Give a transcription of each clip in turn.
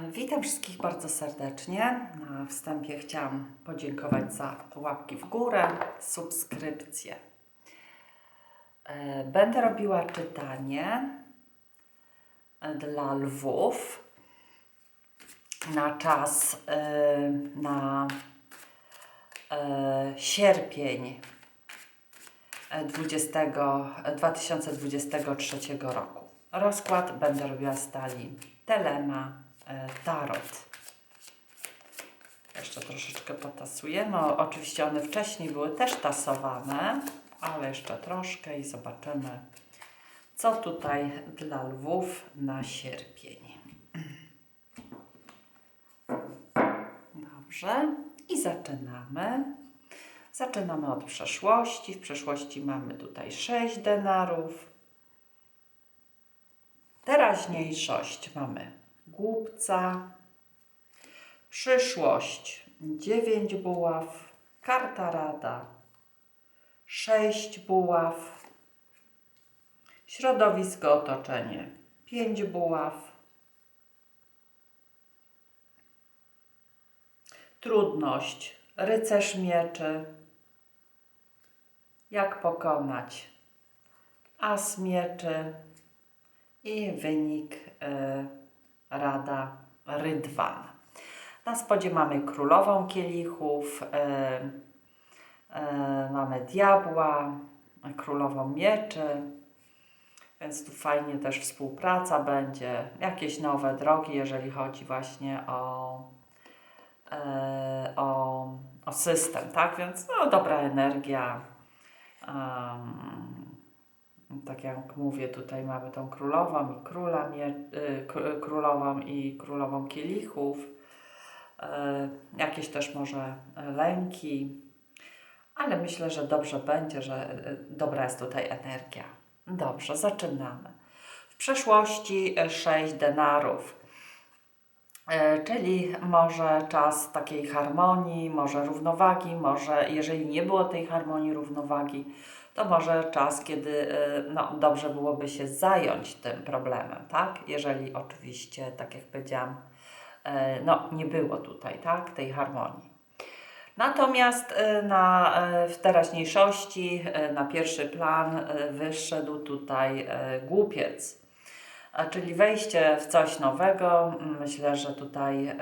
Witam wszystkich bardzo serdecznie. Na wstępie chciałam podziękować za łapki w górę, subskrypcję. E, Będę robiła czytanie e, dla lwów na czas e, na sierpień e, 20, e, 2023 roku. Rozkład będę robiła z talii Telema Tarot. Jeszcze troszeczkę potasujemy. Oczywiście one wcześniej były też tasowane, ale jeszcze troszkę i zobaczymy, co tutaj dla lwów na sierpień. Dobrze. I zaczynamy. Zaczynamy od przeszłości. W przeszłości mamy tutaj 6 denarów. Teraźniejszość mamy głupca. Przyszłość 9 buław. Karta rada 6 buław. Środowisko otoczenie 5 buław. Trudność rycerz mieczy. Jak pokonać as mieczy i wynik y, rada rydwan. Na spodzie mamy królową kielichów, y, y, mamy diabła, królową mieczy, więc tu fajnie też współpraca będzie, jakieś nowe drogi, jeżeli chodzi właśnie o, e, o, o system, tak? Więc no, dobra energia. Tak jak mówię, tutaj mamy tą królową i króla, mie, y, królową i królową kielichów. E, jakieś też może lęki, ale myślę, że dobrze będzie, że e, dobra jest tutaj energia. Dobrze, zaczynamy. W przeszłości 6 denarów. E, Czyli może czas takiej harmonii, może równowagi, może jeżeli nie było tej harmonii, równowagi, to może czas, kiedy e, no, dobrze byłoby się zająć tym problemem, tak? Jeżeli oczywiście, tak jak powiedziałam, e, no, nie było tutaj, tak, tej harmonii. Natomiast e, na, w teraźniejszości na pierwszy plan wyszedł tutaj głupiec. Czyli wejście w coś nowego, mm, myślę, że tutaj y,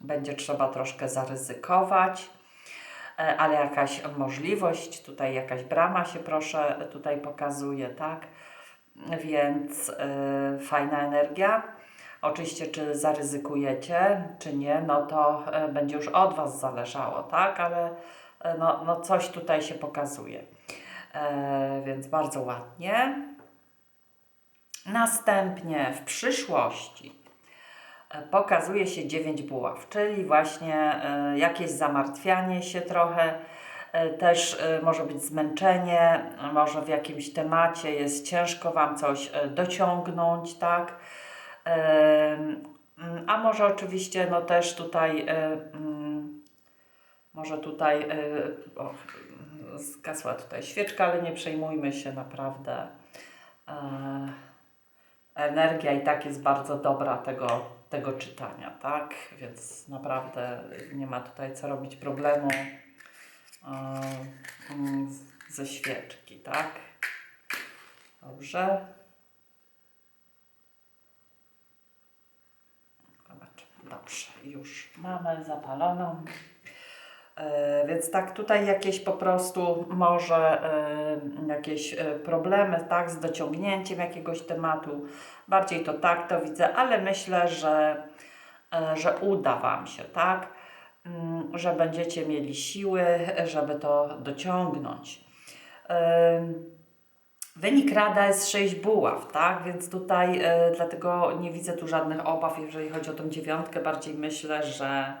będzie trzeba troszkę zaryzykować, ale jakaś możliwość, tutaj jakaś brama się proszę tutaj pokazuje, tak? Więc y, fajna energia. Oczywiście, czy zaryzykujecie, czy nie, no to e, będzie już od Was zależało, tak? Ale e, no, no coś tutaj się pokazuje. E, więc bardzo ładnie. Następnie w przyszłości e, pokazuje się dziewięć buław, czyli właśnie e, jakieś zamartwianie się trochę, e, też e, może być zmęczenie, może w jakimś temacie jest ciężko Wam coś dociągnąć, tak? Mm, A może oczywiście, no też tutaj, mm, może tutaj, o, zgasła tutaj świeczka, ale nie przejmujmy się naprawdę. Energia i tak jest bardzo dobra tego, tego czytania, tak? Więc naprawdę nie ma tutaj co robić problemu e, ze świeczki, tak? Dobrze. Zobacz, dobrze, już mamy zapaloną. E, Więc tak, tutaj jakieś po prostu może e, jakieś e, problemy, tak, z dociągnięciem jakiegoś tematu. Bardziej to tak to widzę, ale myślę, że, że uda Wam się, tak, Mm, że będziecie mieli siły, żeby to dociągnąć. Wynik rada jest 6 buław, tak? Więc tutaj dlatego nie widzę tu żadnych obaw, jeżeli chodzi o tą dziewiątkę. Bardziej myślę, że,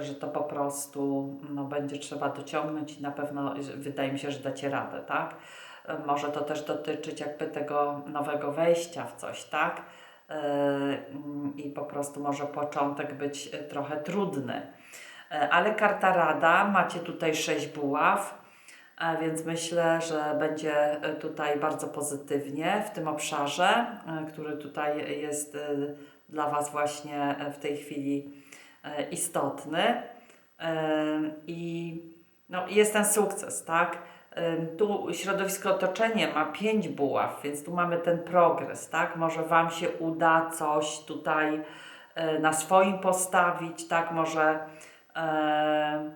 że to po prostu no, będzie trzeba dociągnąć i na pewno wydaje mi się, że dacie radę, tak? E, Może to też dotyczyć jakby tego nowego wejścia w coś, tak? E, mm, I po prostu może początek być e, trochę trudny. E, Ale karta rada, macie tutaj 6 buław. Więc myślę, że będzie e, tutaj bardzo pozytywnie w tym obszarze, e, który tutaj jest e, dla Was właśnie e, w tej chwili e, istotny. Em, I no, jest ten sukces, tak? Ym, Tu środowisko otoczenie ma pięć buław, więc tu mamy ten progres, tak? Może Wam się uda coś tutaj e, na swoim postawić, tak? Może e,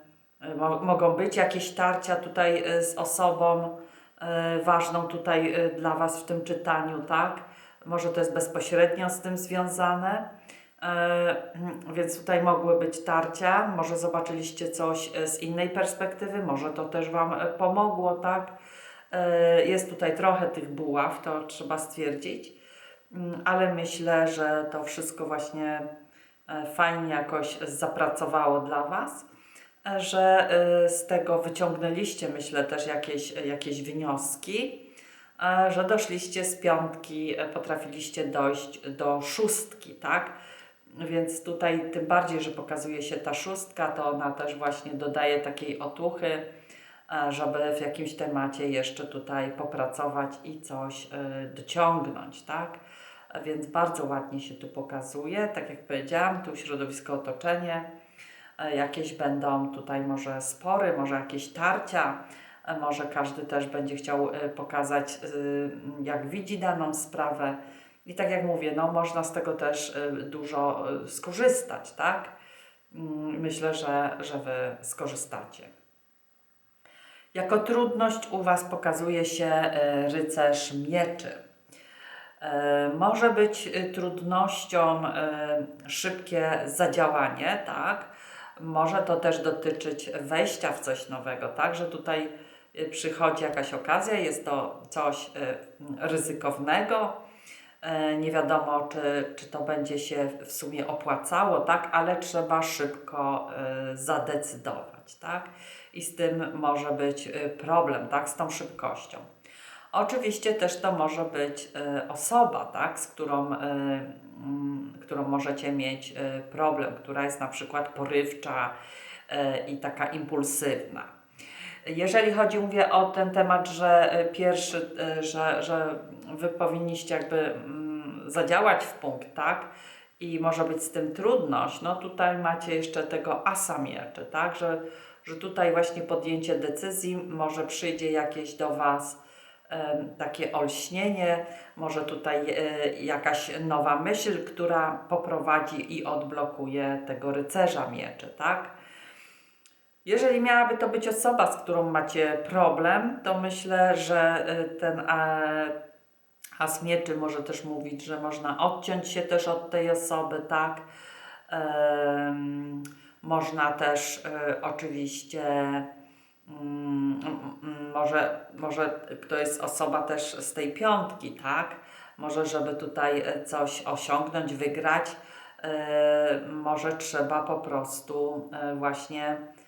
mo, mogą być jakieś tarcia tutaj e, z osobą e, ważną tutaj e, dla Was w tym czytaniu, tak? Może to jest bezpośrednio z tym związane. E, Więc tutaj mogły być tarcia, może zobaczyliście coś e, z innej perspektywy, może to też Wam e, pomogło, tak? Jest tutaj trochę tych buław, to trzeba stwierdzić, Mm, ale myślę, że to wszystko właśnie fajnie jakoś zapracowało dla Was, że z tego wyciągnęliście, myślę, też jakieś, jakieś wnioski, że doszliście z piątki, potrafiliście dojść do szóstki, tak? Więc tutaj tym bardziej, że pokazuje się ta szóstka, to ona też właśnie dodaje takiej otuchy, e, żeby w jakimś temacie jeszcze tutaj popracować i coś e, dociągnąć, tak? A Więc bardzo ładnie się tu pokazuje. Tak jak powiedziałam, tu środowisko otoczenie, e, jakieś będą tutaj może spory, może jakieś tarcia, e, może każdy też będzie chciał e, pokazać, jak widzi daną sprawę. I tak jak mówię, no można z tego też y, dużo y, skorzystać, tak? Mm, Myślę, że, że Wy skorzystacie. Jako trudność u Was pokazuje się y, rycerz mieczy. Może być trudnością szybkie zadziałanie, tak? Może to też dotyczyć wejścia w coś nowego, tak? Że tutaj przychodzi jakaś okazja, jest to coś y, ryzykownego, Nie wiadomo, czy, czy to będzie się w sumie opłacało, tak? Ale trzeba szybko e, zadecydować, tak? I z tym może być e, problem, tak? Z tą szybkością. Oczywiście też to może być e, osoba, tak? Z którą, e, mm, którą możecie mieć e, problem, która jest na przykład porywcza e, i taka impulsywna. Jeżeli chodzi, mówię o ten temat, że e, pierwszy, e, że, że wy powinniście jakby mm, zadziałać w punkt, tak? I może być z tym trudność, no tutaj macie jeszcze tego asa mieczy, tak? Że, że tutaj właśnie podjęcie decyzji, może przyjdzie jakieś do Was takie olśnienie, może tutaj e, jakaś nowa myśl, która poprowadzi i odblokuje tego rycerza mieczy, tak? Jeżeli miałaby to być osoba, z którą macie problem, to myślę, że y, ten e, as mieczy może też mówić, że można odciąć się też od tej osoby, tak? Można też y, oczywiście mm, mm, może, może to jest osoba też z tej piątki, tak? Może, żeby tutaj e, coś osiągnąć, wygrać, e, może trzeba po prostu e, właśnie e,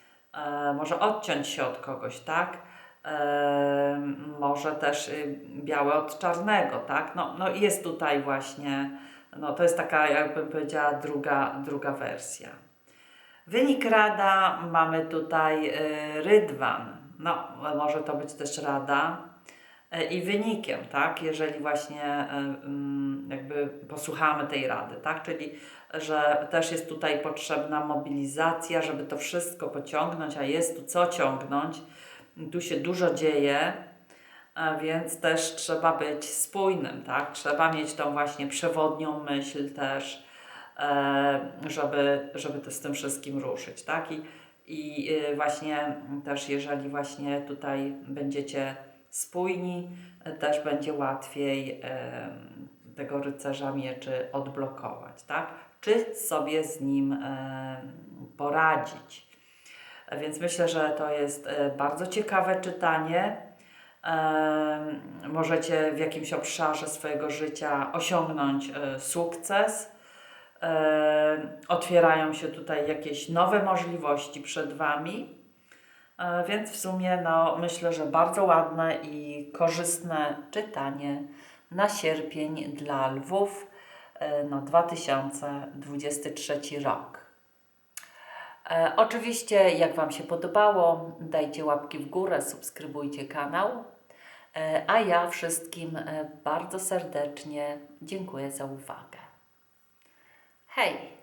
może odciąć się od kogoś, tak? E, może też y, białe od czarnego, tak? No, no jest tutaj właśnie, no to jest taka, jakbym powiedziała, druga, druga wersja. Wynik rada mamy tutaj y, rydwan. No, może to być też rada i wynikiem, tak? Jeżeli właśnie y, mm, jakby posłuchamy tej rady, tak? Czyli że też jest tutaj potrzebna mobilizacja, żeby to wszystko pociągnąć, a jest tu co ciągnąć. Tu się dużo dzieje, a więc też trzeba być spójnym, tak? Trzeba mieć tą właśnie przewodnią myśl też, e, żeby, żeby to z tym wszystkim ruszyć, tak? I, i właśnie też jeżeli właśnie tutaj będziecie spójni, e, też będzie łatwiej tego rycerza mieczy odblokować, tak? Czy sobie z nim poradzić. E, Więc myślę, że to jest e, bardzo ciekawe czytanie. Możecie w jakimś obszarze swojego życia osiągnąć sukces. Otwierają się tutaj jakieś nowe możliwości przed Wami. E, Więc w sumie no, myślę, że bardzo ładne i korzystne czytanie na sierpień dla Lwów e, no, 2023 rok. E, oczywiście, jak Wam się podobało, dajcie łapki w górę, subskrybujcie kanał. A ja wszystkim bardzo serdecznie dziękuję za uwagę. Hej!